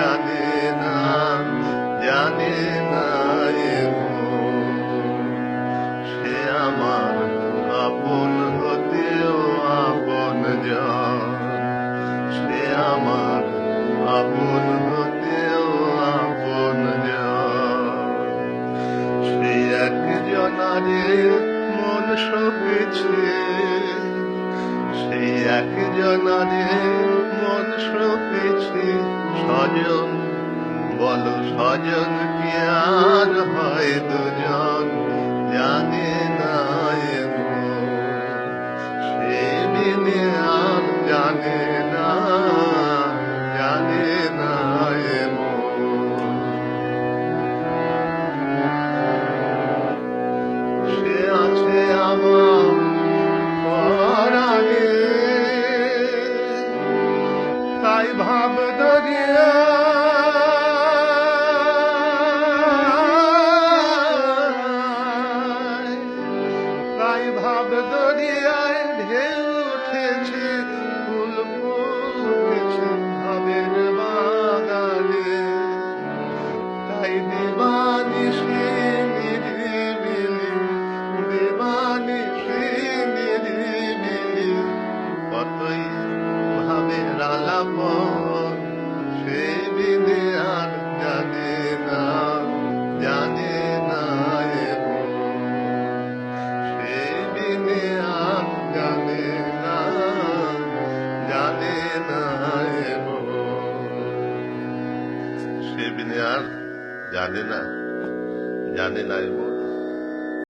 জানে না জানে না সে আমার আপন হতেও আপন জন সে আমার আপন হতেও আপন সে মন সবেছে সেই একজন আরে মন সপেছে স্বজন বলো স্বজন কি আর হয় দুজন জানে না সে বিনে আর জানে ভাব দরিয়ায় ঢেউ উঠেছে, ফুল ফুটেছে ভাবের বাগানে। তাই দেবানিশি নিরিবিলি দেবানিশি নিরিবিলি। কতই ভাবে রালাপন সে বিনে আর জানে না জানে না এবং।